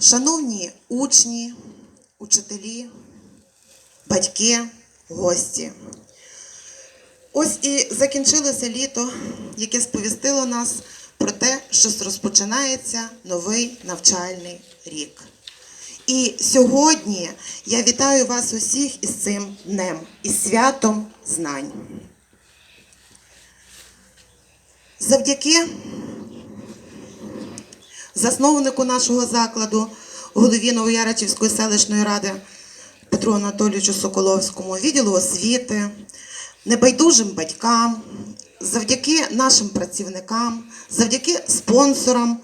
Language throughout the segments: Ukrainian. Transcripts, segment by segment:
Шановні учні, учителі, батьки, гості. Ось і закінчилося літо, яке сповістило нас про те, що розпочинається новий навчальний рік. І сьогодні я вітаю вас усіх із цим днем, із святом знань. Завдяки засновнику нашого закладу, голові Новояричівської селищної ради Петру Анатолійовичу Соколовському, відділу освіти, небайдужим батькам, завдяки нашим працівникам, завдяки спонсорам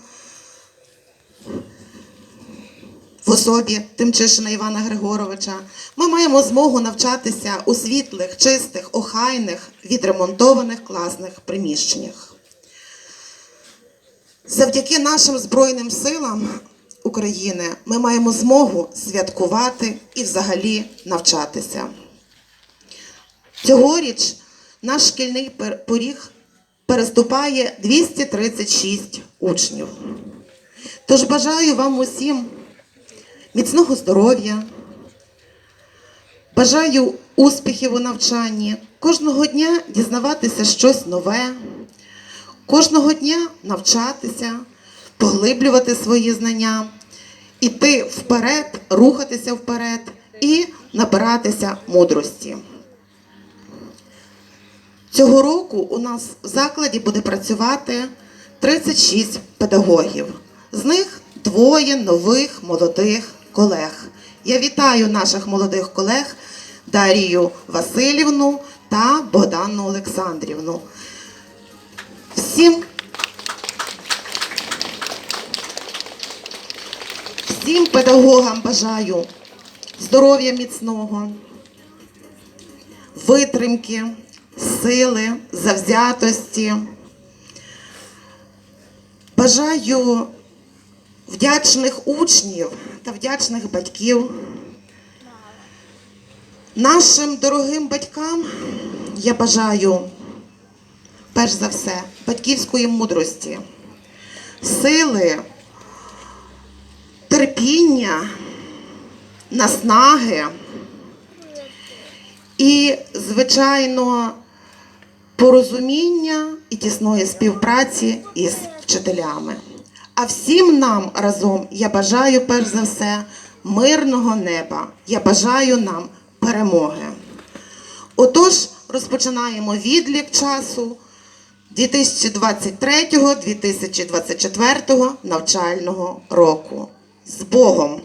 в особі Тимчишина Івана Григоровича, ми маємо змогу навчатися у світлих, чистих, охайних, відремонтованих класних приміщеннях. Завдяки нашим Збройним силам України ми маємо змогу святкувати і взагалі навчатися. Цьогоріч наш шкільний поріг переступає 236 учнів. Тож бажаю вам усім міцного здоров'я, бажаю успіхів у навчанні, кожного дня дізнаватися щось нове, кожного дня навчатися, поглиблювати свої знання, іти вперед, рухатися вперед і набиратися мудрості. Цього року у нас в закладі буде працювати 36 педагогів. З них двоє нових молодих колег. Я вітаю наших молодих колег Дарію Васильівну та Богдану Олександрівну. Всім, всім педагогам бажаю здоров'я міцного, витримки, сили, завзятості. Бажаю вдячних учнів та вдячних батьків. Нашим дорогим батькам я бажаю перш за все, батьківської мудрості, сили, терпіння, наснаги і, звичайно, порозуміння і тісної співпраці із вчителями. А всім нам разом я бажаю перш за все мирного неба. Я бажаю нам перемоги. Отож, розпочинаємо відлік часу 2023-2024 навчального року. З Богом!